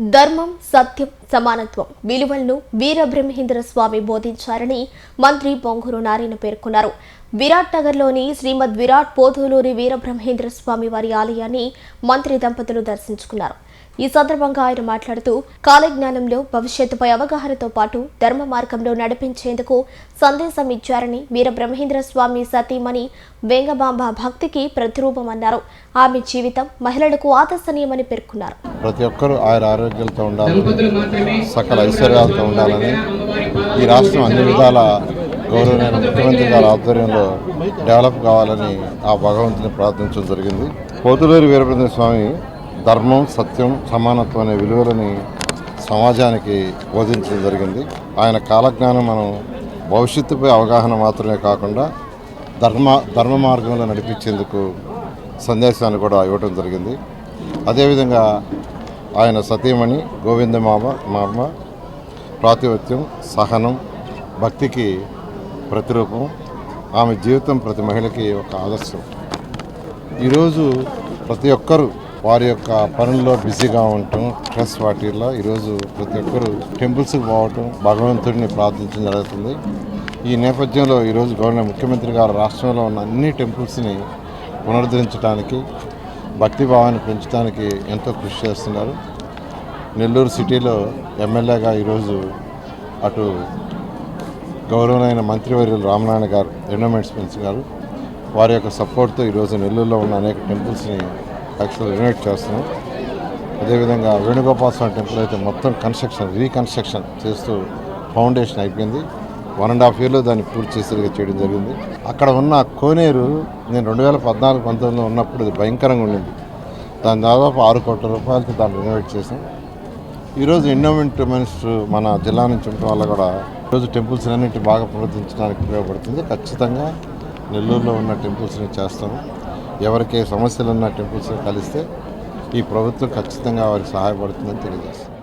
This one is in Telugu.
ధర్మం సత్యం సమానత్వం. విలువలను వీరబ్రహ్మేంద్ర స్వామి బోధించారని మంత్రి పొంగూరు నారాయణ పేర్కొన్నారు. విరాట్ నగర్లోని శ్రీమద్ విరాట్ పోధూలూరి వీరబ్రహ్మేంద్ర స్వామి వారి ఆలయాన్ని మంత్రి దంపతులు దర్శించుకున్నారు. ఈ సందర్భంగా ఆయన మాట్లాడుతూ కాలజ్ఞానంలో భవిష్యత్తుపై అవగాహనతో పాటు ధర్మ మార్గంలో నడిపించేందుకు సందేశం ఇచ్చారని వీర బ్రహ్మేంద్ర స్వామి సతీమణి వేంగబాంబ భక్తికి ప్రతిరూపమన్నారు. ఆమె జీవితం మహిళలకు ఆదర్శనీయమని పేర్కొన్నారు. ప్రతి ఒక్కరూ ఆయన ఆరోగ్యాలతో ఉండాలని సకల ఐశ్వర్యాలతో ఉండాలని ఈ రాష్ట్రం అన్ని విధాల గౌరవనీయ ముఖ్యమంత్రి గారి ఆధ్వర్యంలో డెవలప్ కావాలని ఆ భగవంతుని ప్రార్థించడం జరిగింది. పోతులూరి వీరభద్ర స్వామి ధర్మం సత్యం సమానత్వం అనే విలువలని సమాజానికి బోధించడం జరిగింది. ఆయన కాలజ్ఞానం మనం భవిష్యత్తుపై అవగాహన మాత్రమే కాకుండా ధర్మ ధర్మ మార్గంలో నడిపించేందుకు సందేశాన్ని కూడా ఇవ్వడం జరిగింది. అదేవిధంగా ఆయన సతీమణి గోవింద మామ మామ ప్రాతిపత్యం సహనం భక్తికి ప్రతిరూపం ఆమె జీవితం ప్రతి మహిళకి ఒక ఆదర్శం. ఈరోజు ప్రతి ఒక్కరూ వారి యొక్క పనుల్లో బిజీగా ఉండటం స్ట్రెస్ వాటిల్లో ఈరోజు ప్రతి ఒక్కరూ టెంపుల్స్కి పోవటం భగవంతుడిని ప్రార్థించడం జరుగుతుంది. ఈ నేపథ్యంలో ఈరోజు గవర్నర్ ముఖ్యమంత్రి గారు రాష్ట్రంలో ఉన్న అన్ని టెంపుల్స్ని పునరుద్ధరించడానికి భక్తి భావాన్ని పెంచడానికి ఎంతో కృషి చేస్తున్నారు. నెల్లూరు సిటీలో ఎమ్మెల్యేగా ఈరోజు అటు గౌరవమైన మంత్రివర్యులు రామనారాయణ గారు ఎండోమెంట్స్ మినిస్టర్ గారు వారి యొక్క సపోర్ట్తో ఈరోజు నెల్లూరులో ఉన్న అనేక టెంపుల్స్ని యాక్చువల్ రినోవేట్ చేస్తున్నాం. అదేవిధంగా వేణుగోపాల స్వామి టెంపుల్ అయితే మొత్తం కన్స్ట్రక్షన్ రీకన్స్ట్రక్షన్ చేస్తూ ఫౌండేషన్ అయిపోయింది. వన్ అండ్ హాఫ్ ఇయర్లో దాన్ని పూర్తి చేసేదిగా చేయడం జరిగింది. అక్కడ ఉన్న కోనేరు నేను రెండు వేల పద్నాలుగు పంతొమ్మిదిలో ఉన్నప్పుడు అది భయంకరంగా ఉండింది. దాని దాదాపు ఆరు కోట్ల రూపాయలతో దాన్ని రినోవేట్ చేసాం ఈరోజు ఎండోమెంట్ మినిస్టర్ మన జిల్లా నుంచి ఉండటం వల్ల కూడా ఈరోజు టెంపుల్స్ అన్నింటి బాగా ప్రవర్తించడానికి ఉపయోగపడుతుంది. ఖచ్చితంగా నెల్లూరులో ఉన్న టెంపుల్స్ని చేస్తాము. ఎవరికి సమస్యలు ఉన్న టెంపుల్స్ కలిస్తే ఈ ప్రభుత్వం ఖచ్చితంగా వారికి సహాయపడుతుందని తెలియజేస్తుంది.